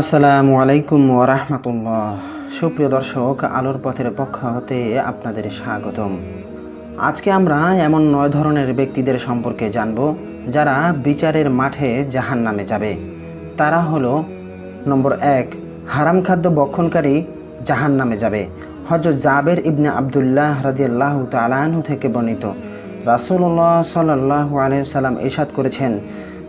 আসসালামু আলাইকুম ওরহমতুল্লাহ সুপ্রিয় দর্শক, আলোর পথের পক্ষ হতে আপনাদের স্বাগতম। আজকে আমরা এমন নয় ধরনের ব্যক্তিদের সম্পর্কে জানব, যারা বিচারের মাঠে জাহান নামে যাবে। তারা হলো, নম্বর এক, হারাম খাদ্য বক্ষণকারী জাহান নামে যাবে। হজরত জাবের ইবনে আবদুল্লাহ রাদিয়াল্লাহু তালাহু থেকে বর্ণিত। রাসূলুল্লাহ সাল্লাহ আলহিসাল্লাম ইরশাদ করেছেন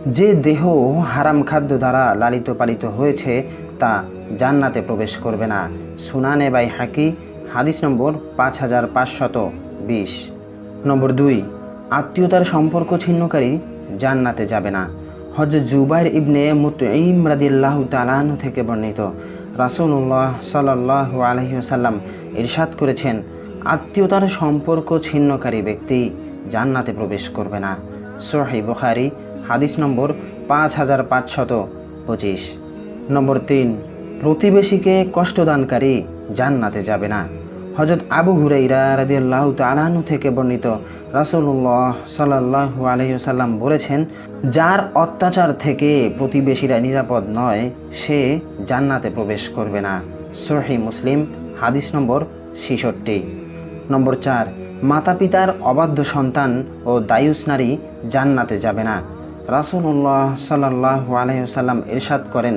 যে দেহ হারাম খাদ্য দ্বারা লালিত পালিত হয়েছে, তা জান্নাতে প্রবেশ করবে না। সুনানে বাই হাকি, হাদিস নম্বর পাঁচ হাজার পাঁচশত বিশ। নম্বর দুই, আত্মীয়তার সম্পর্ক ছিন্নকারী জান্নাতে যাবে না। হজরত জুবাইর ইবনে মুতঈম রাদিল্লাহু তালান থেকে বর্ণিত। রাসূলুল্লাহ সাল্লাহ আলহিহাসাল্লাম ইরশাদ করেছেন, আত্মীয়তার সম্পর্ক ছিন্নকারী ব্যক্তি জান্নাতে প্রবেশ করবে না। সোহাই বুখারি হাদিস নম্বর পাঁচ হাজার পাঁচশত পঁচিশ। নম্বর তিন, প্রতিবেশীকে কষ্টদানকারী জান্নাতে যাবে না। হজরত আবু হুরাইরা রাদিয়াল্লাহ তালানু থেকে বর্ণিত রাসুল্লাহ সাল্লাল্লাহু আলাইহুসাল্লাম বলেছেন, যার অত্যাচার থেকে প্রতিবেশীরা নিরাপদ নয়, সে জান্নাতে প্রবেশ করবে না। সহি মুসলিম, হাদিস নম্বর ছিষট্টি। নম্বর চার মাতা পিতার অবাধ্য সন্তান ও দায়ুস নারী জান্নাতে যাবে না। রাসূলুল্লাহ সাল্লাহ আলহিসাল্লাম ইরশাদ করেন,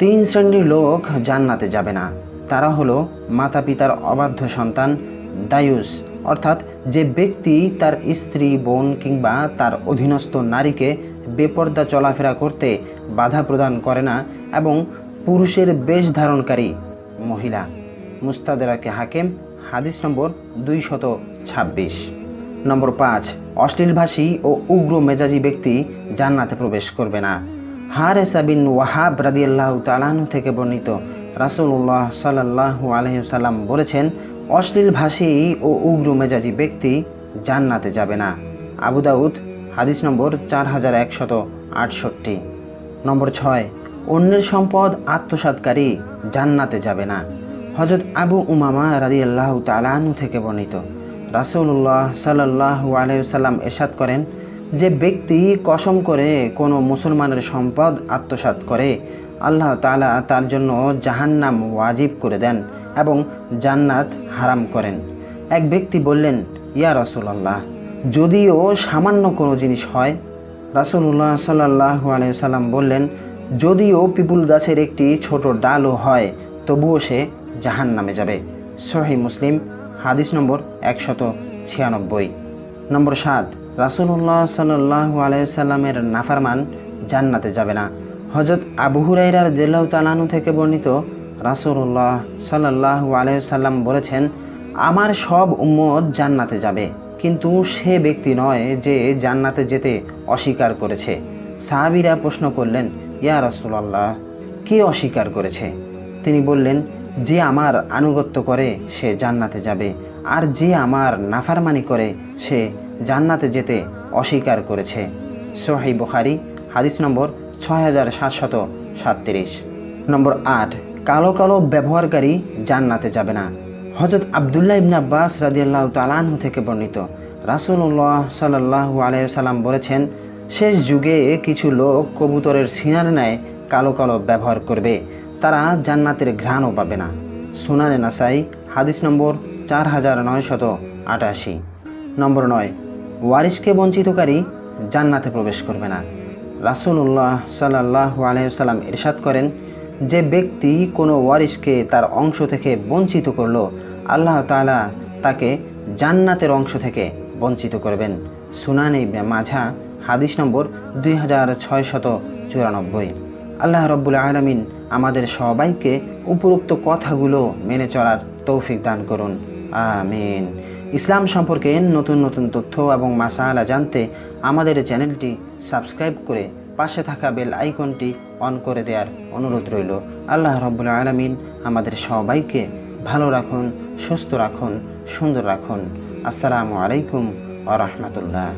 তিন শ্রেণির লোক জান্নাতে যাবে না। তারা হলো মাতা পিতার অবাধ্য সন্তান, দায়ুস, অর্থাৎ যে ব্যক্তি তার স্ত্রী, বোন কিংবা তার অধীনস্থ নারীকে বেপর্দা চলাফেরা করতে বাধা প্রদান করে না এবং পুরুষের বেশ ধারণকারী মহিলা। মুস্তাদেরাকে হাকেম, হাদিস নম্বর দুইশত ছাব্বিশ। নম্বর পাঁচ, অশ্লীলভাষী ও উগ্র মেজাজি ব্যক্তি জান্নাতে প্রবেশ করবে না। হারেসা বিন ওয়াহাব রাদিয়াল্লাহ তালাহু থেকে বর্ণিত রাসূলুল্লাহ সাল্লাল্লাহু আলাইহি সাল্লাম বলেছেন অশ্লীল ভাষী ও উগ্র মেজাজি ব্যক্তি জান্নাতে যাবে না। আবু দাউদ, হাদিস নম্বর চার হাজার একশত আটষট্টি। নম্বর ছয়, অন্যের সম্পদ আত্মসাৎকারী জান্নাতে যাবে না। হজরত আবু উমামা রাদিয়াল্লাহ তালাহু থেকে বর্ণিত রাসূলুল্লাহ সাল্লাল্লাহু আলাইহি সাল্লাম এরশাদ করেন যে ব্যক্তি কসম করে কোনো মুসলমানের সম্পদ আত্মসাৎ করে, আল্লাহ তালা তার জন্য জাহান্নাম ওয়াজিব করে দেন এবং জান্নাত হারাম করেন। এক ব্যক্তি বললেন, ইয়া রাসূলুল্লাহ, যদিও সামান্য কোনো জিনিস হয়? রাসূলুল্লাহ সাল্লাল্লাহু আলাইহি সাল্লাম বললেন, যদিও পিপুল গাছের একটি ছোট ডালও হয়, তবুও সে জাহান নামে যাবে। সহি মুসলিম হাদিস নম্বর একশত ছিয়ানব্বই। নম্বর সাত রাসুল্লাহ সাল্লাহ আলাইসাল্লামের নাফারমান জান্নাতে যাবে না। হজরত আবু হুরাইরার দিল্লাহ তালানু থেকে বর্ণিত রাসুল্লাহ সাল্লাহ আলাইসাল্লাম বলেছেন, আমার সব উম্মত জান্নাতে যাবে, কিন্তু সে ব্যক্তি নয় যে জান্নাতে যেতে অস্বীকার করেছে। সাহাবিরা প্রশ্ন করলেন, ইয়া রাসুলাল্লাহ, কে অস্বীকার করেছে? তিনি বললেন যে আমার আনুগত্য করে, সে জান্নাতে যাবে। আর যে আমার নাফারমানি করে, সে জান্নাতে যেতে অস্বীকার করেছে। সোহাই বুখারি, হাদিস নম্বর ছয় হাজার সাতশত সাতত্রিশ। নম্বর আট, কালো কালো ব্যবহারকারী জান্নাতে যাবে না। হজরত আবদুল্লাহ ইবনা আব্বাস রাদিয়াল্লাহ তালাহু থেকে বর্ণিত। রাসুল্লাহ সাল্লাহ আলাইসাল্লাম বলেছেন, শেষ যুগে কিছু লোক কবুতরের সিনার ন্যায় কালো কালো ব্যবহার করবে। তারা জান্নাতের ঘ্রাণও পাবে না। সুনানে নাসাই, হাদিস নম্বর চার হাজার নয়শত আটাশি। নম্বর নয় ওয়ারিসকে বঞ্চিতকারী জান্নাতে প্রবেশ করবে না। রাসুল্লাহ সাল্লাহ আলহিসাল্লাম ইরশাদ করেন, যে ব্যক্তি কোনো ওয়ারিসকে তার অংশ থেকে বঞ্চিত করল, আল্লাহ তালা তাকে জান্নাতের অংশ থেকে বঞ্চিত করবেন। সুনানি মাঝা, হাদিস নম্বর দুই হাজার ছয়শত চুরানব্বই। আল্লাহ রব্বুল আলমিন আমাদের সবাইকে উপরোক্ত কথাগুলো মেনে চলার তৌফিক দান করুন। আমিন। ইসলাম সম্পর্কে নতুন নতুন তথ্য এবং মাসালা জানতে আমাদের চ্যানেলটি সাবস্ক্রাইব করে পাশে থাকা বেল আইকনটি অন করে দেওয়ার অনুরোধ রইল। আল্লাহ রব্বুল আলমিন আমাদের সবাইকে ভালো রাখুন, সুস্থ রাখুন, সুন্দর রাখুন। আসসালামু আলাইকুম আ রহমতুল্লাহ।